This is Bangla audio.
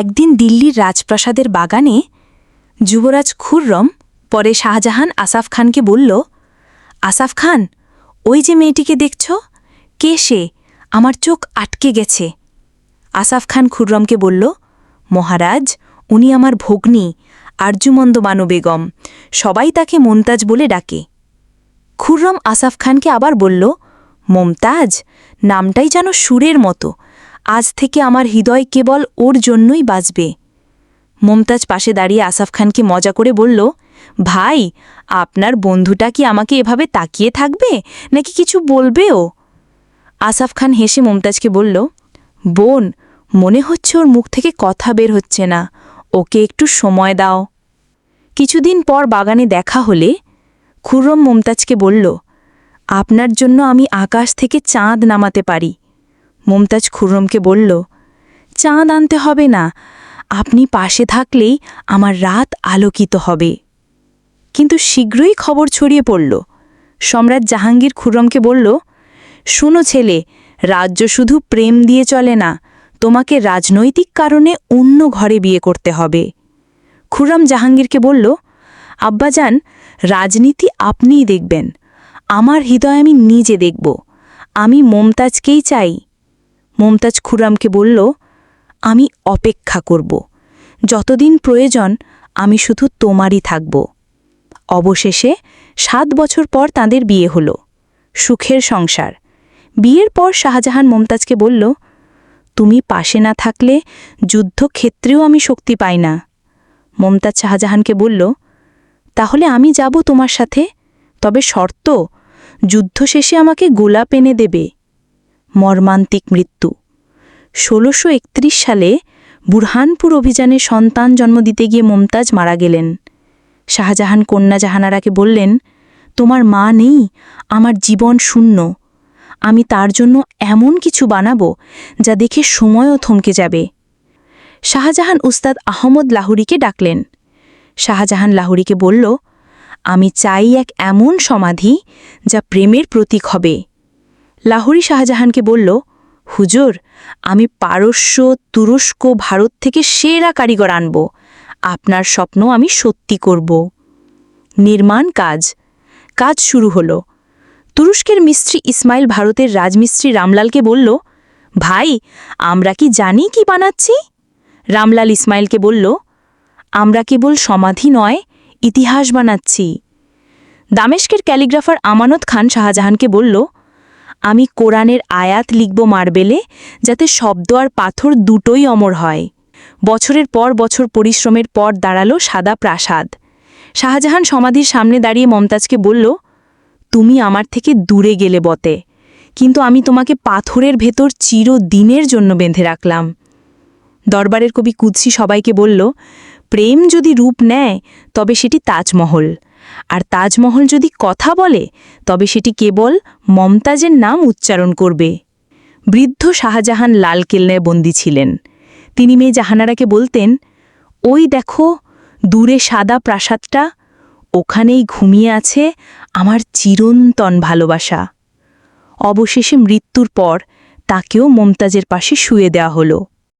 একদিন দিল্লির রাজপ্রাসাদের বাগানে যুবরাজ খুররম পরে শাহজাহান আসাফ খানকে বলল, আসাফ খান, ওই যে মেয়েটিকে দেখছ? কে সে? আমার চোখ আটকে গেছে। আসাফ খান খুররমকে বলল, মহারাজ, উনি আমার ভগ্নী আর্জুমন্দ বানু বেগম। সবাই তাকে মমতাজ বলে ডাকে। খুররম আসাফ খানকে আবার বলল, মমতাজ, নামটাই যেন সুরের মতো। আজ থেকে আমার হৃদয় কেবল ওর জন্যই বাজবে মমতাজ পাশে দাঁড়িয়ে আসাফ খানকে মজা করে বলল, ভাই, আপনার বন্ধুটা কি আমাকে এভাবে তাকিয়ে থাকবে? নাকি কিছু বলবেও? আসাফ খান হেসে মমতাজকে বলল, বোন, মনে হচ্ছে ওর মুখ থেকে কথা বের হচ্ছে না। ওকে একটু সময় দাও। কিছুদিন পর বাগানে দেখা হলে খুররম মমতাজকে বলল, আপনার জন্য আমি আকাশ থেকে চাঁদ নামাতে পারি। মমতাজ খুররমকে বলল, চাঁদ আনতে হবে না, আপনি পাশে থাকলেই আমার রাত আলোকিত হবে। কিন্তু শীঘ্রই খবর ছড়িয়ে পড়ল। সম্রাট জাহাঙ্গীর খুররমকে বলল, শুনো ছেলে, রাজ্য শুধু প্রেম দিয়ে চলে না, তোমাকে রাজনৈতিক কারণে অন্য ঘরে বিয়ে করতে হবে। খুররম জাহাঙ্গীরকে বলল, আব্বাজান, রাজনীতি আপনিই দেখবেন। আমার হৃদয় আমি নিজে দেখব। আমি মমতাজকেই চাই। মমতাজ খুরামকে বলল, আমি অপেক্ষা করব। যতদিন প্রয়োজন, আমি শুধু তোমারই থাকব। অবশেষে সাত বছর পর তাদের বিয়ে হল। সুখের সংসার। বিয়ের পর শাহজাহান মমতাজকে বলল, তুমি পাশে না থাকলে যুদ্ধক্ষেত্রেও আমি শক্তি পাই না। মমতাজ শাহজাহানকে বলল, তাহলে আমি যাব তোমার সাথে, তবে শর্ত, যুদ্ধ শেষে আমাকে গোলাপ এনে দেবে। মর্মান্তিক মৃত্যু। ষোলোশো সালে বুরহানপুর অভিযানে সন্তান জন্ম দিতে গিয়ে মমতাজ মারা গেলেন। শাহজাহান কন্যা জাহানারাকে বললেন, তোমার মা নেই, আমার জীবন শূন্য। আমি তার জন্য এমন কিছু বানাবো যা দেখে সময়ও থমকে যাবে। শাহজাহান উস্তাদ আহমদ লাহুরিকে ডাকলেন। শাহজাহান লাহুরিকে বলল, আমি চাই এক এমন সমাধি যা প্রেমের প্রতীক হবে। লাহুরি শাহজাহানকে বলল, হুজুর, আমি পারস্য, তুরস্ক, ভারত থেকে সেরা কারিগর আনব। আপনার স্বপ্ন আমি সত্যি করব। নির্মাণ কাজ। কাজ শুরু হল। তুরস্কের মিস্ত্রি ইসমাইল ভারতের রাজমিস্ত্রি রামলালকে বলল, ভাই, আমরা কি জানি কি বানাচ্ছি? রামলাল ইসমাইলকে বলল, আমরা কেবল সমাধি নয়, ইতিহাস বানাচ্ছি। দামেশকের ক্যালিগ্রাফার আমানত খান শাহজাহানকে বলল আমি কোরআনের আয়াত লিখব মার্বেলে, যাতে শব্দ আর পাথর দুটোই অমর হয়। বছরের পর বছর পরিশ্রমের পর দাঁড়াল সাদা প্রাসাদ। শাহজাহান সমাধির সামনে দাঁড়িয়ে মমতাজকে বলল, তুমি আমার থেকে দূরে গেলে বতে কিন্তু আমি তোমাকে পাথরের ভেতর চিরদিনের জন্য বেঁধে রাখলাম। দরবারের কবি কুদ্সি সবাইকে বলল, প্রেম যদি রূপ নেয়, তবে সেটি তাজমহল। আর তাজমহল যদি কথা বলে, তবে সেটি কেবল মমতাজের নাম উচ্চারণ করবে। বৃদ্ধ শাহজাহান লালকেল্লায় বন্দী ছিলেন। তিনি মেয়ে জাহানারাকে বলতেন, ওই দেখো, দূরে সাদা প্রাসাদটা, ওখানেই ঘুমিয়ে আছে আমার চিরন্তন ভালোবাসা। অবশেষে মৃত্যুর পর তাকেও মমতাজের পাশে শুয়ে দেওয়া হলো।